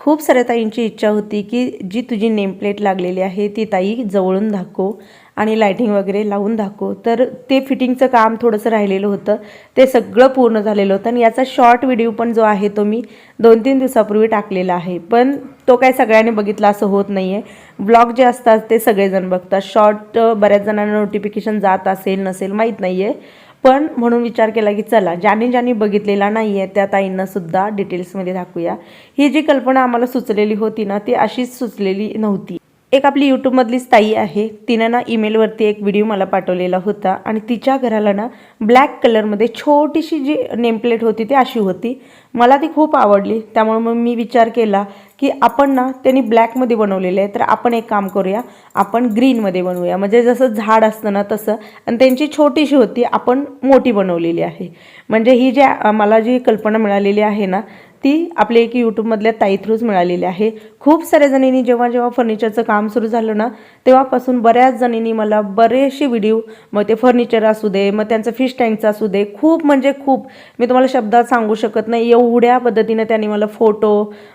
खूप साऱ्या ताईंची इच्छा होती की जी तुझी नेमप्लेट लागलेली आहे ती ताई जवळून दाखव आणि लायटिंग वगैरे लावून दाखव. तर ते फिटिंगचं काम थोडंसं राहिलेलं होतं. ते सगळं पूर्ण झालेलं होतं आणि याचा शॉर्ट व्हिडिओ पण जो आहे तो मी दोन तीन दिवसापूर्वी टाकलेला आहे. पण तो काय सगळ्यांनी बघितला असं होत नाही आहे ब्लॉग जे असतात ते सगळेजण बघतात. शॉर्ट बऱ्याच जणांना नोटिफिकेशन जात असेल नसेल माहीत नाही आहे पण म्हणून विचार केला की चला ज्याने ज्याने बघितलेला नाही आहे त्या ताईंनासुद्धा डिटेल्समध्ये दाखवूया. ही जी कल्पना आम्हाला सुचलेली होती ना ती अशीच सुचलेली नव्हती. एक आपली यूट्यूबमधलीच ताई आहे. तिनं ना ईमेलवरती एक व्हिडिओ मला पाठवलेला होता आणि तिच्या घराला ना ब्लॅक कलरमध्ये छोटीशी जी नेमप्लेट होती ती अशी होती. मला ती खूप आवडली. त्यामुळे मग मी विचार केला की आपण ना त्यांनी ब्लॅकमध्ये बनवलेलं आहे. तर आपण एक काम करूया. आपण ग्रीनमध्ये बनवूया. म्हणजे जसं झाड असतं ना तसं. आणि त्यांची छोटीशी होती. आपण मोठी बनवलेली आहे. म्हणजे ही जी मला जी कल्पना मिळालेली आहे ना ती आपल्या एक यूट्यूबमधल्या ताई थ्रूच मिळालेली आहे. खूप साऱ्या जणींनी जेव्हा जेव्हा फर्निचरचं काम सुरू झालं ना तेव्हापासून बऱ्याच जणींनी मला बरेचसे व्हिडिओ मग ते फर्निचर असू दे मग त्यांचं फिश टँकचं असू दे खूप म्हणजे खूप मी तुम्हाला शब्दात सांगू शकत नाही एवढ्या पद्धतीनं त्यांनी मला फोटो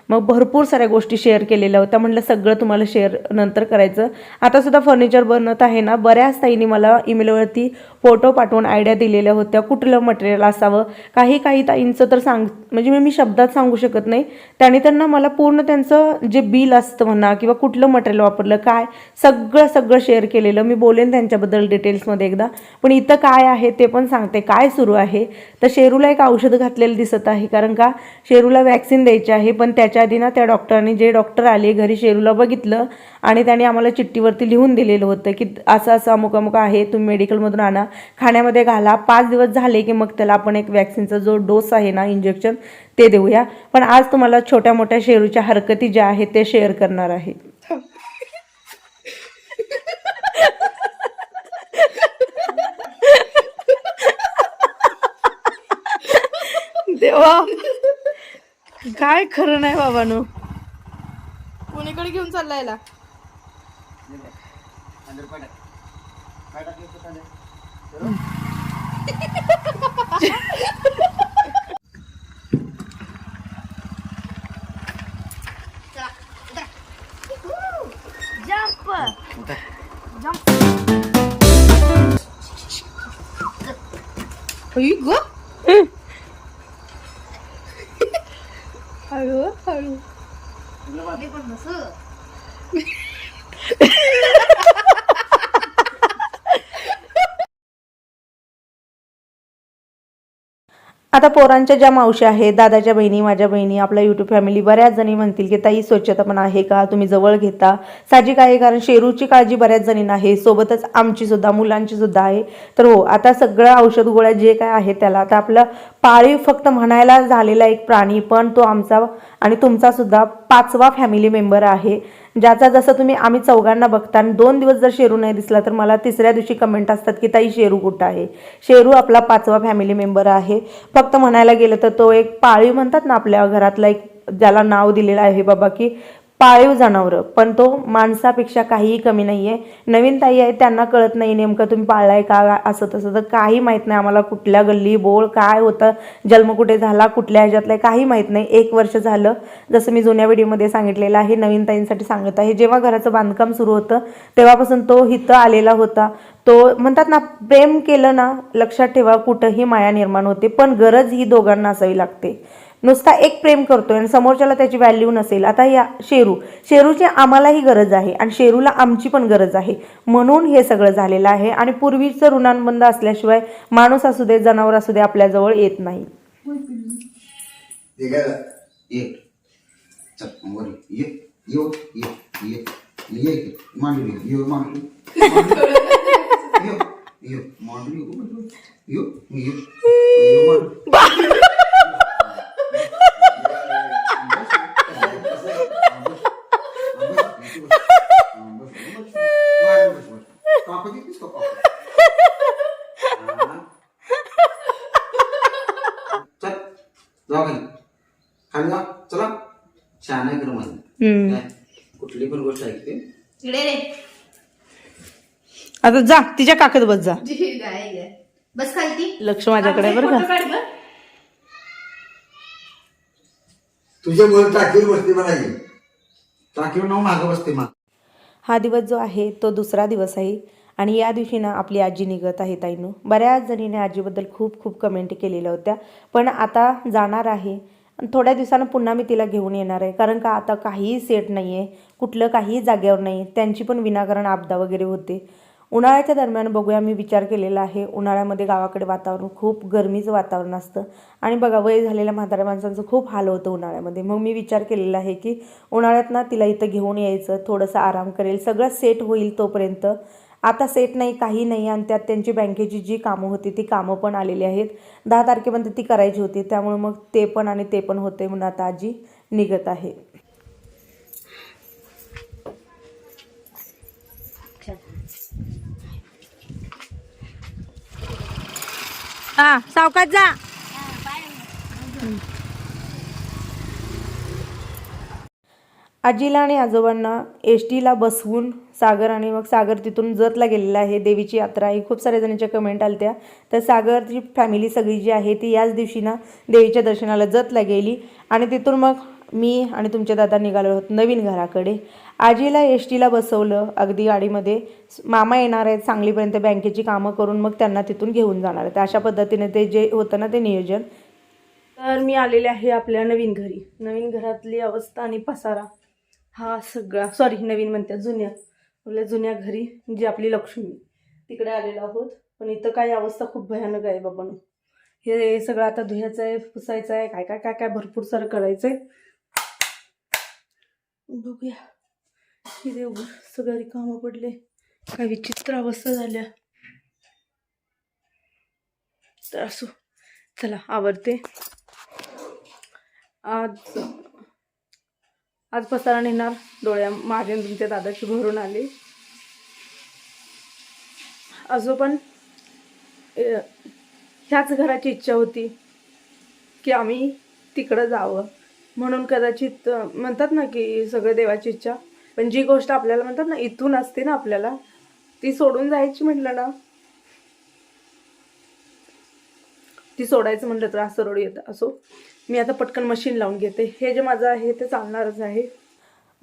मग भरपूर साऱ्या गोष्टी शेअर केलेल्या होत्या म्हटलं सगळं तुम्हाला शेअर नंतर करायचं. आतासुद्धा फर्निचर बनत आहे ना बऱ्याच ताईंनी मला ईमेलवरती फोटो पाठवून आयडिया दिलेल्या होत्या कुठलं मटेरियल असावं काही काही ताईंचं तर सांग म्हणजे मी- मी शब्दात सांगू शकत नाही. त्याने त्यांना मला पूर्ण त्यांचं जे बिल असतं म्हणा किंवा कुठलं मटेरियल वापरलं काय सगळं सगळं शेअर केलेलं. मी बोलेन त्यांच्याबद्दल डिटेल्समध्ये एकदा. पण इथं काय आहे ते पण सांगते. काय सुरू आहे? तर शेरूला एक औषध घातलेलं दिसत आहे. कारण का? शेरूला वॅक्सिन द्यायची आहे. पण त्याच्या आधी ना त्या डॉक्टरांनी जे डॉक्टर आले घरी शेरूला बघितलं. आणि त्याने आम्हाला चिठ्ठीवरती लिहून दिलेलं होतं की असं असं अमुक अमुक आहे तुम्ही मेडिकलमधून आणा. खाण्यामध्ये घाला. पाच दिवस झाले की मग त्याला आपण एक वॅक्सिनचा जो डोस आहे ना इंजेक्शन ते देऊया. पण आज तुम्हाला छोट्या मोठ्या शेरूच्या हरकती ज्या आहेत ते शेअर करणार आहे. देवा. काय खरं नाही बाबानो. कोणीकडे घेऊन चाललाय याला? आई आता पोरांच्या ज्या मावशी आहेत दादाच्या बहिणी माझ्या बहिणी आपल्या युट्यूब फॅमिली बऱ्याच जणी म्हणतील की ताई स्वच्छता पण आहे का? तुम्ही जवळ घेता. साहजिक आहे कारण शेरूची काळजी बऱ्याच जणींना आहे. सोबतच आमची सुद्धा मुलांची सुद्धा आहे. तर हो आता सगळं औषध गोळ्या जे काय आहे त्याला आता आपलं पाळीव फक्त म्हणायला झालेला एक प्राणी पण तो आमचा आणि तुमचा सुद्धा पाचवा फॅमिली मेंबर आहे. ज्याचा जसं तुम्ही आम्ही चौघांना बघता आणि दोन दिवस जर शेरू नाही दिसला तर मला तिसऱ्या दिवशी कमेंट असतात की ताई शेरू कुठं आहे? शेरू आपला पाचवा फॅमिली मेंबर आहे. फक्त म्हणायला गेलं तर तो एक पाळीव म्हणतात ना आपल्या घरातला एक ज्याला नाव दिलेलं आहे बाबा की पाळीव जनावरं. पण तो माणसापेक्षा काहीही कमी नाही आहे नवीन ताई आहे त्यांना कळत नाही नेमकं तुम्ही पाळलाय का असं तसं. तर काही माहीत नाही आम्हाला कुठल्या गल्ली बोळ काय होतं जन्म कुठे झाला कुठल्या ह्याच्यातलं काही माहीत नाही. एक वर्ष झालं जसं मी जुन्या व्हिडिओमध्ये सांगितलेलं आहे नवीन ताईंसाठी सांगत आहे जेव्हा घराचं बांधकाम सुरू होतं तेव्हापासून तो हिथं आलेला होता. तो म्हणतात ना प्रेम केलं ना लक्षात ठेवा कुठंही माया निर्माण होते पण गरज ही दोघांना असावी लागते. नुसता एक प्रेम करतोय आणि समोरच्याला त्याची व्हॅल्यू नसेल. आता या शेरू. शेरूची आम्हालाही गरज आहे आणि शेरूला आमची पण गरज आहे. म्हणून हे सगळं झालेलं आहे आणि पूर्वीचं ऋणानुबंध असल्याशिवाय माणूस असू दे जनावर असू दे आपल्याजवळ येत नाही ये काय ये चल वर ये यो ये ये ये ये मांडली यो मांडली यो यो मांडली यो यो यो मांडली कापा कितीस का चल जाऊ खाली खाली जा चला छान आहे खरं माझं काय कुठली पण गोष्ट ऐकते इकडे रे आता जा तिच्या काकत बस जा. बस खालती लक्ष माझ्याकडे बरं का. तुझ्या मुलं टाकीवर बसते मला टाकीवर नाव मागं बसते मा. हा दिवस जो आहे तो दुसरा दिवस आहे. आणि या दिवशी ना आपली आजी निघत आहे ताईनं. बऱ्याच जणीने आजीबद्दल खूप खूप कमेंट केलेल्या होत्या. पण आता जाणार आहे. आणि थोड्या दिवसानं पुन्हा मी तिला घेऊन येणार आहे. कारण का आता काहीही सेट नाही आहे कुठलं काहीही जागेवर नाही त्यांची पण विनाकारण आपदा वगैरे होते. उन्हाळ्याच्या दरम्यान बघूया मी विचार केलेला आहे. उन्हाळ्यामध्ये गावाकडे वातावरण खूप गरमीचं वातावरण असतं. आणि बघा वय झालेल्या म्हाताऱ्या माणसांचं खूप हाल होतं उन्हाळ्यामध्ये. मग मी विचार केलेला आहे की उन्हाळ्यात ना तिला इथं घेऊन यायचं थोडंसं आराम करेल. सगळं सेट होईल तोपर्यंत. आता सेट नाही काही नाही. आणि त्यात त्यांची बँकेची जी कामं होती ती कामं पण आलेली आहेत. दहा तारखेपर्यंत ती करायची होती. त्यामुळे मग ते पण आणि ते पण होते म्हणून आता आजी निघत आहे. हा सावकाश जा. आजीला आणि आजोबांना एस टीला बसवून सागर आणि मग सागर तिथून जतला गेलेला आहे. देवीची यात्रा आहे. खूप साऱ्या जणांच्या कमेंट आल्या तर सागरची फॅमिली सगळी जी आहे ती याच दिवशी ना देवीच्या दर्शनाला जतला गेली. आणि तिथून मग मी आणि तुमचे दादा निघालो आहोत नवीन घराकडे. आजीला एस टीला बसवलं. अगदी गाडीमध्ये मामा येणार आहेत सांगलीपर्यंत बँकेची कामं करून मग त्यांना तिथून घेऊन जाणार आहेत. अशा पद्धतीने ते जे होतं ना ते नियोजन. तर मी आलेले आहे आपल्या नवीन घरी. नवीन घरातली अवस्था आणि पसारा हा सगळा सॉरी नवीन म्हणतात जुन्या. आपल्या जुन्या घरी जी आपली लक्ष्मी. तिकडे आलेलो आहोत. पण इथं काही अवस्था खूप भयानक आहे बाबांनो हे सगळं आता धुयाचं आहे पुसायचं आहे काय काय काय काय भरपूर सारं करायचं आहे बघूया. की देव सगळं रिकामं पडले. काय विचित्र अवस्था झाल्या. तर असो चला आवडते आज आज पसारा नेणार डोळ्या माझ्या तुमच्या दादाची भरून आले. अजून पण ह्याच घराची इच्छा होती की आम्ही तिकडं जावं. म्हणून कदाचित म्हणतात ना की सगळं देवाची इच्छा. पण जी गोष्ट आपल्याला म्हणतात ना इथून असते ना आपल्याला ती सोडून जायची म्हटलं ना. ती सोडायचं म्हटलं तर असं रोड येतं. असो मी आता पटकन मशीन लावून घेते. हे जे माझं आहे ते चालणारच आहे.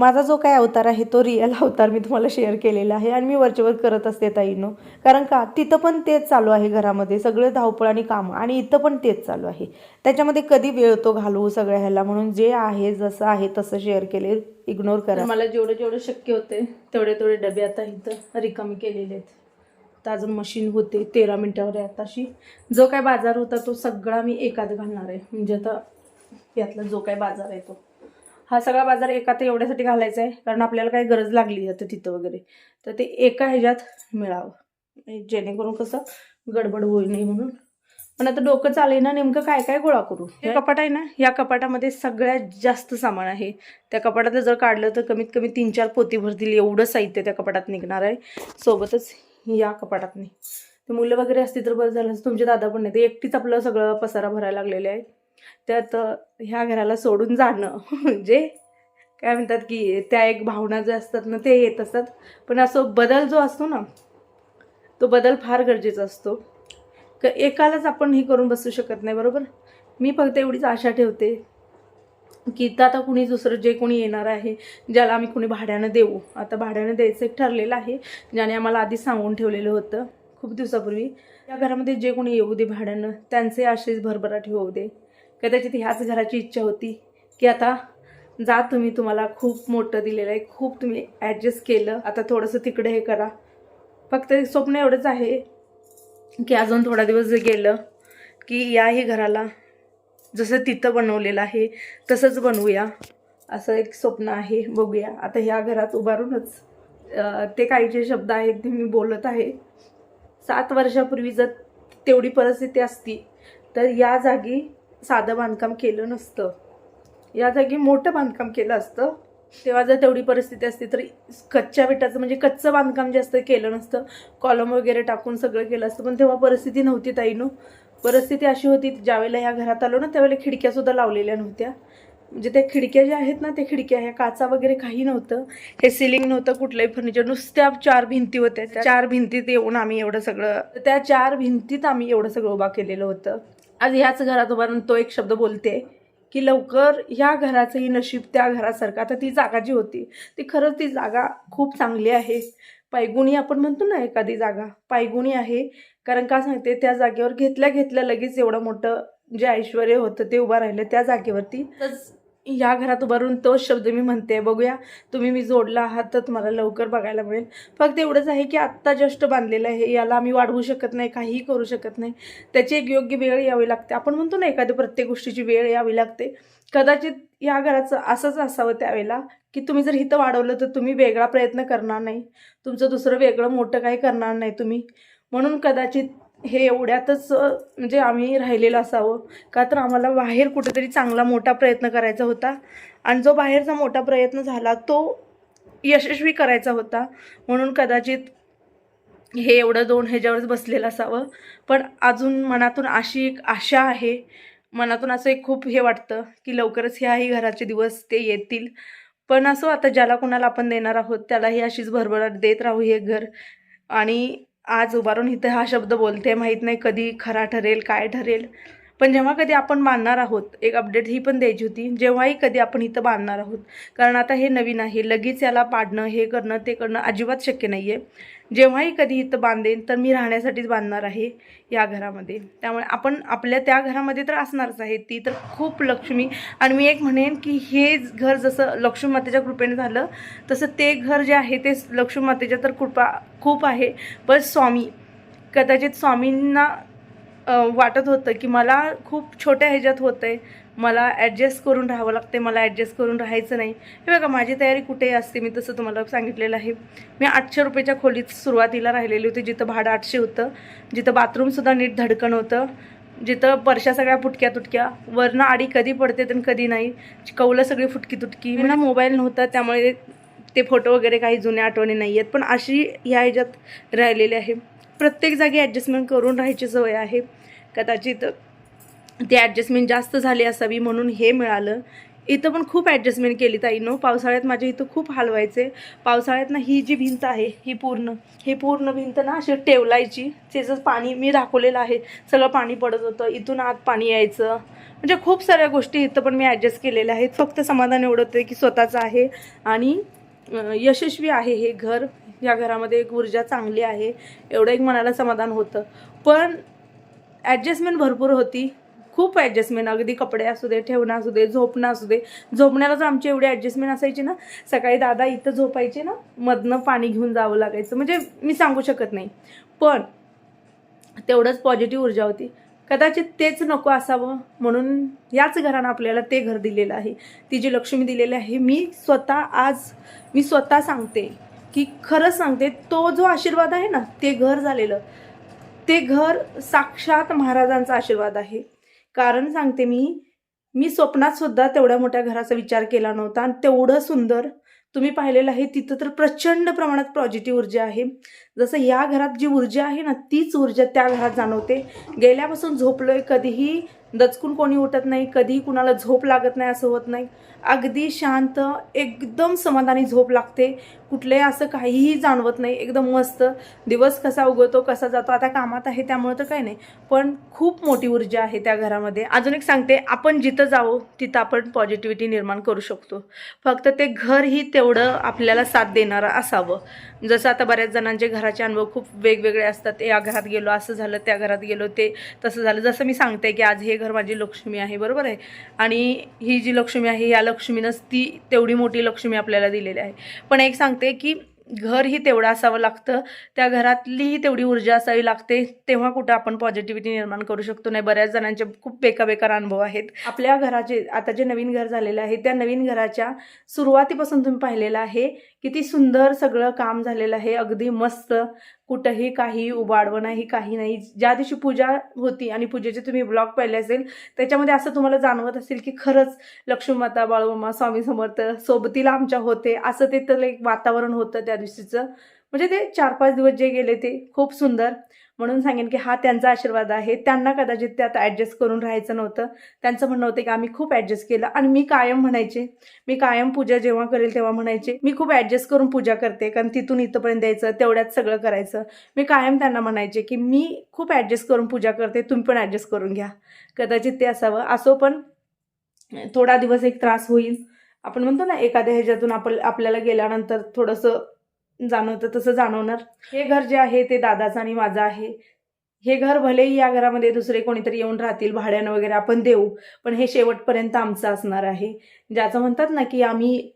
माझा जो काय अवतार आहे तो रिअल अवतार मी तुम्हाला शेअर केलेला आहे आणि मी वरचेवर करत असते ताईनो. कारण का तिथं पण तेच चालू आहे घरामध्ये सगळं धावपळ आणि कामं. आणि इथं पण तेच चालू आहे. त्याच्यामध्ये कधी वेळ तो घालवू सगळ्या ह्याला म्हणून जे आहे जसं आहे तसं शेअर केले इग्नोर करा. मला जेवढे जेवढे शक्य होते तेवढे तेवढे डबे आता इथं रिकामी केलेले आहेत. तर अजून मशीन होते तेरा मिनटावर आहे आताशी. जो काय बाजार होता तो सगळा मी एकात घालणार आहे. म्हणजे आता यातला जो काय बाजार आहे तो. हा सगळा बाजार एकात एवढ्यासाठी घालायचा आहे कारण आपल्याला काही गरज लागली आता तिथं वगैरे. तर ते एका ह्याच्यात मिळावं. म्हणजे जेणेकरून कसं गडबड होईल नाही म्हणून. पण आता डोकं चालेल ना नेमकं काय काय गोळा करू? हे कपाट आहे ना या कपाटामध्ये सगळ्यात जास्त सामान आहे. त्या कपाटात जर काढलं तर कमीत कमी तीन चार पोती भरतील. एवढं साहित्य त्या कपाटात निघणार आहे. सोबतच या कपाटात नाही ते मुलं वगैरे असती तर बरं झालं. तुमचे दादा पण नाही. ते एकटीच आपलं सगळं पसारा भरायला लागलेले आहे त्यात ह्या घराला सोडून जाणं. म्हणजे काय म्हणतात की त्या एक भावना ज्या असतात ना ते येत असतात. पण असं बदल जो असतो ना तो बदल फार गरजेचा असतो. क एकालाच आपण हे करून बसू शकत नाही बरोबर? मी फक्त एवढीच आशा ठेवते की तर आता कुणी दुसरं जे कोणी येणार आहे ज्याला आम्ही कुणी भाड्यानं देऊ. आता भाड्यानं द्यायचं एक ठरलेलं आहे ज्याने आम्हाला आधी सांगून ठेवलेलं होतं खूप दिवसापूर्वी. या घरामध्ये जे कोणी येऊ दे भाड्यानं त्यांचे आशेच भरभराट होऊ दे. कदाचित ह्याच घराची इच्छा होती की आता जा तुम्ही तुम्हाला खूप मोठं दिलेलं आहे खूप तुम्ही ॲडजस्ट केलं. आता थोडंसं तिकडे हे करा. फक्त स्वप्न एवढंच आहे की अजून थोडा दिवस गेलं की याही घराला जसं तिथं बनवलेलं आहे तसंच बनवूया. असं एक स्वप्न आहे बघूया. आता ह्या घरात उभारूनच ते काही जे शब्द आहेत ते मी बोलत आहे. सात वर्षापूर्वी जर तेवढी परिस्थिती असती तर या जागी साधं बांधकाम केलं नसतं. या जागी मोठं बांधकाम केलं असतं. तेव्हा जर तेवढी परिस्थिती असती तर कच्च्या विटाचं म्हणजे कच्चं बांधकाम जे असतं केलं नसतं. कॉलम वगैरे टाकून सगळं केलं असतं. पण तेव्हा परिस्थिती नव्हती ताईनो. परिस्थिती अशी होती ज्यावेळेला ह्या घरात आलो ना त्यावेळेला खिडक्यासुद्धा लावलेल्या नव्हत्या. म्हणजे त्या खिडक्या ज्या आहेत ना त्या खिडक्या ह्या काचा वगैरे काही नव्हतं. हे सिलिंग नव्हतं कुठलंही फर्निचर नुसत्या चार भिंती होत्या. चार भिंतीत येऊन आम्ही एवढं सगळं त्या चार भिंतीत आम्ही एवढं सगळं उभा केलेलं होतं. आज ह्याच घरात उभारून तो एक शब्द बोलते की लवकर ह्या घराचंही नशीब त्या घरासारखं. आता ती जागा जी होती ती खरंच ती जागा खूप चांगली आहे. पायगुणी आपण म्हणतो ना एखादी जागा पायगुणी आहे. कारण का सांगते त्या जागेवर घेतल्या घेतल्या लगेच एवढं मोठं जे ऐश्वर होतं ते उभं राहिलं त्या जागेवरती. या घरात उभारून तोच शब्द मी म्हणते. बघूया तुम्ही मी जोडला आहात तर तुम्हाला लवकर बघायला मिळेल. फक्त एवढंच आहे की आत्ता जस्ट बांधलेलं आहे. याला आम्ही वाढवू शकत नाही काहीही करू शकत नाही. त्याची एक योग्य वेळ यावी लागते. आपण म्हणतो ना एखाद्या प्रत्येक गोष्टीची वेळ यावी लागते. कदाचित या घराचं असंच असावं त्यावेळेला की तुम्ही जर इथं वाढवलं तर तुम्ही वेगळा प्रयत्न करणार नाही. तुमचं दुसरं वेगळं मोठं काही करणार नाही तुम्ही. म्हणून कदाचित हे एवढ्यातच म्हणजे आम्ही राहिलेलं असावं. का तर आम्हाला बाहेर कुठेतरी चांगला मोठा प्रयत्न करायचा होता. आणि जो बाहेरचा मोठा प्रयत्न झाला तो यशस्वी करायचा होता. म्हणून कदाचित हे एवढं दोन ह्याच्यावरच बसलेलं असावं. पण अजून मनातून अशी एक आशा आहे. मनातून असं एक खूप हे वाटतं की लवकरच ह्याही घराचे दिवस ते येतील. पण असं आता ज्याला कोणाला आपण देणार आहोत त्यालाही अशीच भरभराट देत राहू हे घर. आणि आज उभारून इथं हा शब्द बोलते. माहीत नाही कधी खरा ठरेल काय ठरेल. पण जेव्हा कधी आपण बांधणार आहोत एक अपडेट ही पण द्यायची होती जेव्हाही कधी आपण इथं बांधणार आहोत. कारण आता हे नवीन आहे लगेच याला पाडणं हे करणं ते करणं अजिबात शक्य नाही आहे जेव्हाही कधी इथं बांधेन तर मी राहण्यासाठीच बांधणार आहे या घरामध्ये. त्यामुळे आपण आपल्या त्या घरामध्ये तर असणारच आहे ती तर खूप लक्ष्मी. आणि मी एक म्हणेन की हे घर जसं लक्ष्मी मातेच्या कृपेने झालं तसं ते घर जे आहे ते लक्ष्मी मातेच्या तर कृपा खूप आहे. पण स्वामी कदाचित स्वामींना वाटत होतं की मला खूप छोट्या ह्याच्यात होतं आहे मला ॲडजस्ट करून राहावं लागते मला ॲडजस्ट करून राहायचं नाही. हे बघा माझी तयारी कुठेही असते मी तसं तुम्हाला सांगितलेलं आहे. मी आठशे रुपयाच्या खोलीत सुरुवातीला राहिलेली होती जिथं भाडं आठशे होतं. जिथं बाथरूमसुद्धा नीट धडकन होतं. जिथं परशा सगळ्या फुटक्या तुटक्या. वरनं आडी कधी पडते तर कधी नाही. कौलं सगळी फुटकी तुटकी. मला मोबाईल नव्हता त्यामुळे ते फोटो वगैरे काही जुन्या आठवणी नाही आहेत पण अशी ह्या ह्याच्यात राहिलेली आहे. प्रत्येक जागी ॲडजस्टमेंट करून राहायची सवय आहे. कदाचित ती ॲडजस्टमेंट जास्त झाली असावी म्हणून हे मिळालं. इथं पण खूप ॲडजस्टमेंट केली ताईनं पावसाळ्यात माझ्या इथं खूप हलवायचे. पावसाळ्यात ना ही जी भिंत आहे ही पूर्ण ही पूर्ण भिंत ना अशी टेवलायची त्याचं पाणी मी दाखवलेलं आहे सगळं पाणी पडत होतं. इथून आत पाणी यायचं. म्हणजे खूप साऱ्या गोष्टी इथं पण मी ॲडजस्ट केलेल्या आहेत. फक्त समाधान एवढं होतं की स्वतःचं आहे. आणि यशस्वी आहे हे घर. या घरामध्ये एक ऊर्जा चांगली आहे एवढं एक मनाला समाधान होतं. पण ॲडजस्टमेंट भरपूर होती. खूप ॲडजस्टमेंट अगदी कपडे असू दे ठेवणं असू दे झोपणं असू दे. झोपण्याला आमची एवढी ॲडजस्टमेंट असायची ना सकाळी दादा इथं झोपायचे ना मधनं पाणी घेऊन जावं लागायचं. म्हणजे मी सांगू शकत नाही. पण तेवढंच पॉझिटिव्ह ऊर्जा होती. कदाचित तेच नको असावं म्हणून याच घरानं आपल्याला ते घर दिलेलं आहे. ती जी लक्ष्मी दिलेली आहे मी स्वतः आज मी स्वतः सांगते. की खरंच सांगते तो जो आशीर्वाद आहे ना ते घर झालेलं. ते घर साक्षात महाराजांचा आशीर्वाद आहे. कारण सांगते मी मी स्वप्नात सुद्धा तेवढ्या मोठ्या घराचा विचार केला नव्हता आणि तेवढं सुंदर. तुम्ही पाहिलेलं आहे तिथं तर प्रचंड प्रमाणात पॉझिटिव्ह ऊर्जा आहे. जसं या घरात जी ऊर्जा आहे ना तीच ऊर्जा त्या घरात जाणवते. गेल्यापासून झोपलोय कधीही दचकून कोणी उठत नाही कधीही कुणाला झोप लागत नाही असं होत नाही. अगदी शांत एकदम समाधानी झोप लागते. कुठलंही असं काहीही जाणवत नाही. एकदम मस्त. दिवस कसा उगवतो कसा जातो आता कामात आहे त्यामुळे तर काही नाही. पण खूप मोठी ऊर्जा आहे त्या घरामध्ये. अजून एक सांगते आपण जिथं जाऊ तिथं आपण पॉझिटिव्हिटी निर्माण करू शकतो. फक्त ते घरही तेवढं आपल्याला साथ देणारं असावं. जसं आता बऱ्याच जणांचे घराचे अनुभव खूप वेगवेगळे असतात. या घरात गेलो असं झालं त्या घरात गेलो ते तसं झालं. जसं मी सांगते की आज हे घर माझी लक्ष्मी आहे बरोबर आहे? आणि ही जी लक्ष्मी आहे या लक्ष्मीनंच ती तेवढी मोठी लक्ष्मी आपल्याला दिलेली आहे. पण एक सांगते की घर ही तेवढं असावं लागतं त्या घरातलीही तेवढी ऊर्जा असावी लागते तेव्हा कुठं आपण पॉझिटिव्हिटी निर्माण करू शकतो नाही. बऱ्याच जणांचे खूप बेका बेकार अनुभव आहेत. आपल्या घराचे आता जे नवीन घर झालेलं आहे त्या नवीन घराच्या सुरुवातीपासून तुम्ही पाहिलेलं आहे किती सुंदर सगळं काम झालेलं आहे अगदी मस्त. कुठंही काही उबाडवं नाही काही नाही. ज्या दिवशी पूजा होती आणि पूजेचे तुम्ही ब्लॉग पाहिले असेल त्याच्यामध्ये असं तुम्हाला जाणवत असेल की खरंच लक्ष्मीमाता बाळूमामा स्वामी समर्थ सोबतीला आमच्या होते. असं ते तर एक वातावरण होतं त्या दिवशीचं. म्हणजे ते चार पाच दिवस जे गेले ते खूप सुंदर. म्हणून सांगेन की हा त्यांचा आशीर्वाद आहे. त्यांना कदाचित त्यात ॲडजस्ट करून राहायचं नव्हतं. त्यांचं म्हणणं होतं की आम्ही खूप ॲडजस्ट केलं आणि मी कायम म्हणायचे. मी कायम पूजा जेव्हा करेल तेव्हा म्हणायचे. मी खूप ॲडजस्ट करून पूजा करते. कारण तिथून इथंपर्यंत यायचं तेवढ्यात सगळं करायचं. मी कायम त्यांना म्हणायचे की मी खूप ॲडजस्ट करून पूजा करते. तुम्ही पण ॲडजस्ट करून घ्या. कदाचित ते असावं. असो पण थोडा दिवस एक त्रास होईल. आपण म्हणतो ना एखाद्या ह्याच्यातून आपण आपल्याला गेल्यानंतर थोडंसं जाणवतं तसं जाणवणार. हे घर जे आहे ते दादाचं आणि माझं आहे. हे घर भलेही या घरामध्ये दुसरे कोणीतरी येऊन राहतील भाड्यानं वगैरे आपण देऊ पण हे शेवटपर्यंत आमचं असणार आहे. ज्याचं म्हणतात ना की आम्ही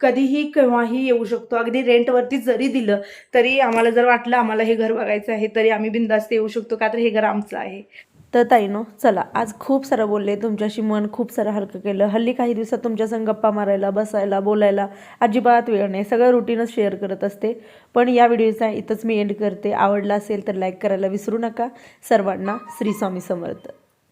कधीही केव्हाही येऊ शकतो. अगदी रेंटवरती जरी दिलं तरी आम्हाला जर वाटलं आम्हाला हे घर बघायचं आहे तरी आम्ही बिंदास्त येऊ शकतो का तर हे घर आमचं आहे. तर ताईनो चला आज खूप सारं बोलले तुमच्याशी मन खूप सारं हलकं केलं. हल्ली काही दिवसात तुमच्या संग गप्पा मारायला बसायला बोलायला अजिबात वेळ नाही. सगळं रुटीनच शेअर करत असते. पण या व्हिडिओचा इथंच मी एंड करते. आवडला असेल तर लाईक करायला विसरू नका. सर्वांना श्री स्वामी समर्थ.